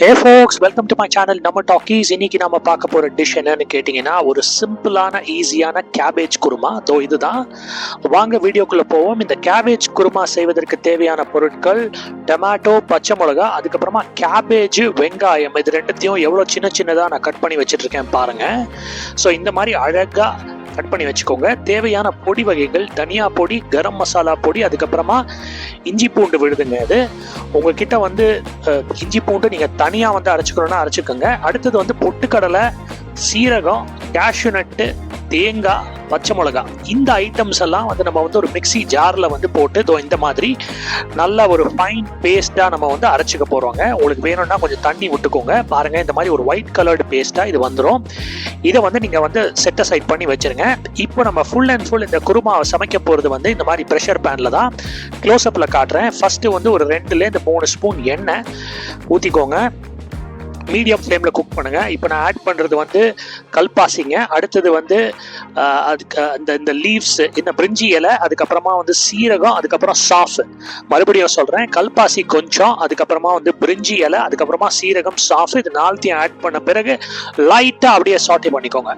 Hey folks welcome to my channel நம்ம talkies இன்னைக்கு நம்ம பார்க்க போகிற டிஷ் என்னன்னு கேட்டிங்கன்னா ஒரு சிம்பிளான ஈஸியான கேபேஜ் குருமா. தோ இதுதான். வாங்க வீடியோக்குள்ளே போவோம். இந்த கேபேஜ் குருமா செய்வதற்கு தேவையான பொருட்கள் டொமேட்டோ பச்சை மிளகா அதுக்கப்புறமா கேபேஜ் வெங்காயம் இது ரெண்டுத்தையும் எவ்வளோ சின்ன சின்னதாக நான் கட் பண்ணி வச்சுட்ருக்கேன் பாருங்கள் ஸோ இந்த மாதிரி அழகாக கட் பண்ணி வச்சுக்கோங்க. தேவையான பொடி வகைகள் தனியா பொடி கரம் மசாலா பொடி அதுக்கப்புறமா இஞ்சி பூண்டு விழுதுங்க அது உங்ககிட்ட வந்து இஞ்சி பூண்டு நீங்கள் தனியாக வந்து அரைச்சிக்கணும்னா அரைச்சிக்கோங்க. அடுத்தது வந்து பொட்டுக்கடலை சீரகம் கேஷ்யூ நட்டு தேங்காய் பச்சை மிளகா. இந்த ஐட்டம்ஸ் எல்லாம் வந்து நம்ம வந்து ஒரு மிக்ஸி ஜாரில் வந்து போட்டு இதோ இந்த மாதிரி நல்ல ஒரு ஃபைன் பேஸ்ட்டாக நம்ம வந்து அரைச்சிக்க போகிறோங்க உங்களுக்கு வேணும்னா கொஞ்சம் தண்ணி விட்டுக்கோங்க. பாருங்கள் இந்த மாதிரி ஒரு ஒயிட் கலர்டு பேஸ்ட்டாக இது வந்துடும் இதை வந்து நீங்கள் வந்து செட் அசைட் பண்ணி வச்சிருங்க. இப்போ நம்ம ஃபுல் அண்ட் ஃபுல் இந்த குருமாவை சமைக்க போகிறது வந்து இந்த மாதிரி ப்ரெஷர் பேனில் தான் க்ளோஸ்அப்பில் காட்டுறேன். ஃபஸ்ட்டு வந்து ஒரு ரெண்டுலேருந்து மூணு ஸ்பூன் எண்ணெய் ஊற்றிக்கோங்க மீடியம் ஃப்ளேமில் குக் பண்ணுங்க. இப்போ நான் ஆட் பண்ணுறது வந்து கல்பாசிங்க. அடுத்தது வந்து அதுக்கு இந்த இந்த லீவ்ஸ் இந்த பிரிஞ்சி இலை அதுக்கப்புறமா வந்து சீரகம் அதுக்கப்புறம் சாஃப் மறுபடியும் சொல்கிறேன் கல்பாசி கொஞ்சம் அதுக்கப்புறமா வந்து பிரிஞ்சி இலை அதுக்கப்புறமா சீரகம் சாஃப் இது நாலத்தையும் ஆட் பண்ண பிறகு லைட்டாக அப்படியே சாட்டே பண்ணிக்கோங்க.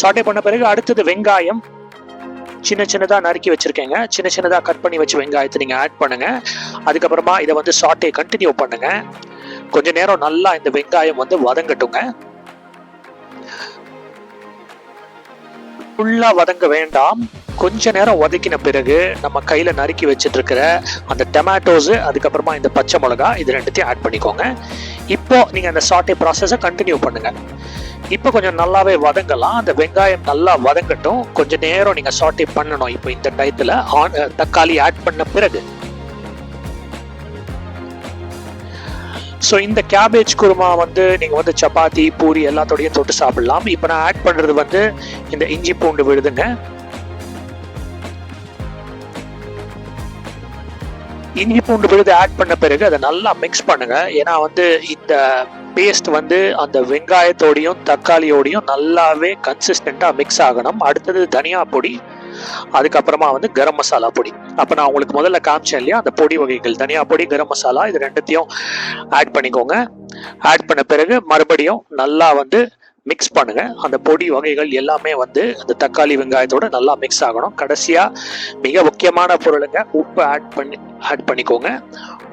சாட்டே பண்ண பிறகு அடுத்தது வெங்காயம். சின்ன சின்னதாக நறுக்கி வச்சுருக்கேங்க. சின்ன சின்னதாக கட் பண்ணி வச்சு வெங்காயத்தை நீங்கள் ஆட் பண்ணுங்கள் அதுக்கப்புறமா இதை வந்து சாட்டே கண்டினியூ பண்ணுங்கள் கொஞ்ச நேரம் நல்லா இந்த வெங்காயம் வந்து வதங்கட்டுங்க. ஃபுல்லா வதங்க வேண்டாம். கொஞ்ச நேரம் வதக்கின பிறகு நம்ம கையில நறுக்கி வச்சிட்டு இருக்கிற அந்த டொமேட்டோஸ் அதுக்கப்புறமா இந்த பச்சை மிளகா இது ரெண்டுத்தையும் ஆட் பண்ணிக்கோங்க. இப்போ நீங்க அந்த சாட்டே ப்ராசஸை கண்டினியூ பண்ணுங்க. இப்போ கொஞ்சம் நல்லாவே வதங்கலாம். அந்த வெங்காயம் நல்லா வதங்கட்டும். கொஞ்ச நேரம் நீங்க சாட்டே பண்ணணும் இப்போ இந்த டயத்துல ஆன் தக்காளி ஆட் பண்ண பிறகு. ஸோ இந்த கேபேஜ் குருமா வந்து நீங்கள் வந்து சப்பாத்தி பூரி எல்லாத்தோடையும் தொட்டு சாப்பிடலாம். இப்போ நான் ஆட் பண்ணுறது வந்து இந்த இஞ்சி பூண்டு விழுதுங்க. இஞ்சி பூண்டு விழுது ஆட் பண்ண பிறகு அதை நல்லா மிக்ஸ் பண்ணுங்க. ஏன்னா வந்து இந்த பேஸ்ட் வந்து அந்த வெங்காயத்தோடையும் தக்காளியோடையும் நல்லாவே கன்சிஸ்டண்ட்டாக மிக்ஸ் ஆகணும். அடுத்தது தனியா பொடி அதுக்கப்புறமா வந்து கரம் மசாலா பொடி. அப்போ நான் உங்களுக்கு முதல்ல காமிச்சேன் இல்லையா? அந்த பொடி வகைகள். தனியா பொடி கரம் மசாலா இது ரெண்டுத்தையும் ஆட் பண்ணிக்கோங்க. ஆட் பண்ண பிறகு மறுபடியும் நல்லா வந்து மிக்ஸ் பண்ணுங்க. அந்த பொடி வகைகள் எல்லாமே வந்து அந்த தக்காளி வெங்காயத்தோட நல்லா மிக்ஸ் ஆகணும். கடைசியா மிக முக்கியமான பொருளுங்க உப்பு ஆட் பண்ணி ஆட் பண்ணிக்கோங்க.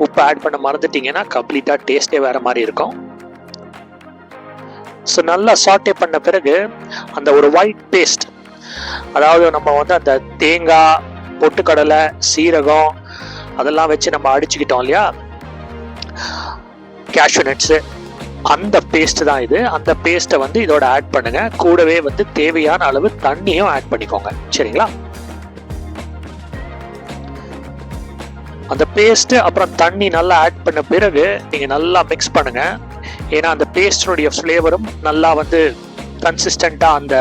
உப்பு ஆட் பண்ண மறந்துட்டீங்கன்னா கம்ப்ளீட்டா டேஸ்டே வேற மாதிரி இருக்கும். ஸோ நல்லா சாட்டே பண்ண பிறகு அந்த ஒரு ஒயிட் பேஸ்ட் அதாவது நம்ம வந்து அந்த தேங்காய் பொட்டுக்கடலை சீரகம் அதெல்லாம் வச்சு நம்ம அடிச்சுக்கிட்டோம் இல்லையா? கேஷ்யூ நட்ஸு அந்த பேஸ்ட் தான் இது. அந்த பேஸ்ட்டை வந்து இதோட ஆட் பண்ணுங்க. கூடவே வந்து தேவையான அளவு தண்ணியும் ஆட் பண்ணிக்கோங்க. சரிங்களா? அந்த பேஸ்ட்டு அப்புறம் தண்ணி நல்லா ஆட் பண்ண பிறகு நீங்கள் நல்லா மிக்ஸ் பண்ணுங்க. ஏன்னா அந்த பேஸ்டினுடைய ஃப்ளேவரும் நல்லா வந்து கன்சிஸ்டண்ட்டாக அந்த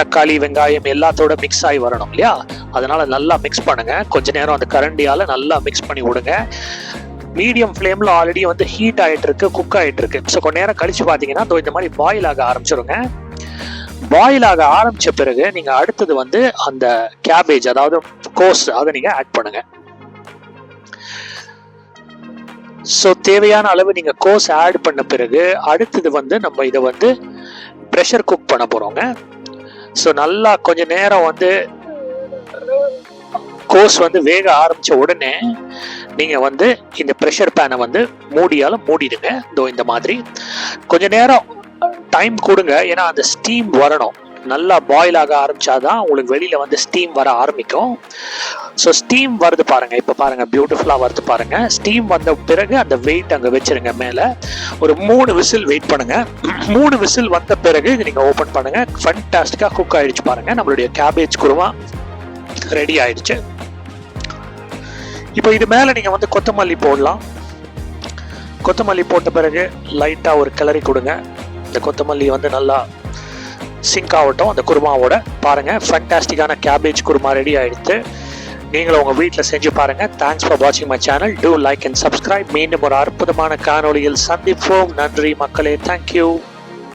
தக்காளி வெங்காயம் எல்லாத்தோட மிக்ஸ் ஆகி வரணும் இல்லையா? அதனால நல்லா மிக்ஸ் பண்ணுங்க. கொஞ்ச நேரம் அந்த கரண்டியால நல்லா மிக்ஸ் பண்ணி விடுங்க. மீடியம் ஃப்ளேமில் ஆல்ரெடி வந்து ஹீட் ஆகிட்டு இருக்கு குக் ஆகிட்டு இருக்கு. ஸோ கொஞ்ச நேரம் கழிச்சு பார்த்தீங்கன்னா இந்த மாதிரி பாயில் ஆக ஆரம்பிச்சிருங்க. பாயில் ஆக ஆரம்பித்த பிறகு நீங்கள் அடுத்தது வந்து அந்த கேபேஜ் அதாவது கோஸ் அதை நீங்கள் ஆட் பண்ணுங்க. ஸோ தேவையான அளவு நீங்கள் கோஸ் ஆட் பண்ண பிறகு அடுத்தது வந்து நம்ம இதை வந்து ப்ரெஷர் குக் பண்ண போகிறோங்க ஸோ நல்லா கொஞ்ச நேரம் வந்து கோஸ் வந்து வேக ஆரம்பித்த உடனே நீங்கள் வந்து இந்த ப்ரெஷர் பேனை வந்து மூடியால் மூடிடுங்க. இதோ இந்த மாதிரி. கொஞ்ச நேரம் டைம் கொடுங்க. ஏன்னா அந்த ஸ்டீம் வரணும். நல்லா பாயில் ஆக ஆரம்பிச்சாதான் உங்களுக்கு வெளியில் வந்து ஸ்டீம் வர ஆரம்பிக்கும். ஸோ ஸ்டீம் வருது பாருங்கள் இப்போ பாருங்கள் பியூட்டிஃபுல்லாக வருது பாருங்கள் ஸ்டீம் வந்த பிறகு அந்த வெயிட் அங்கே வச்சிருங்க மேலே. ஒரு மூணு விசில் வெயிட் பண்ணுங்கள் மூணு விசில் வந்த பிறகு இது நீங்கள் ஓப்பன் பண்ணுங்கள் ஃபண்டாஸ்டிக்கா குக் ஆகிடுச்சு பாருங்கள் நம்மளுடைய கேபேஜ் குருமா ரெடி ஆயிடுச்சு. இப்போ இது மேலே நீங்கள் வந்து கொத்தமல்லி போடலாம். கொத்தமல்லி போட்ட பிறகு லைட்டாக ஒரு கிளறி கொடுங்க. இந்த கொத்தமல்லி வந்து நல்லா சிங்க் ஆகட்டும் அந்த குருமாவோட பாருங்கள் ஃபண்டாஸ்டிக்கான கேபேஜ் குருமா ரெடி ஆகிடுத்து நீங்களும் உங்கள் வீட்டில் செஞ்சு பாருங்கள் தேங்க்ஸ் ஃபார் வாட்சிங் my channel do like and subscribe மீண்டும் ஒரு அற்புதமான காணொளியில் சந்திப்போம். நன்றி மக்களே. தேங்க்யூ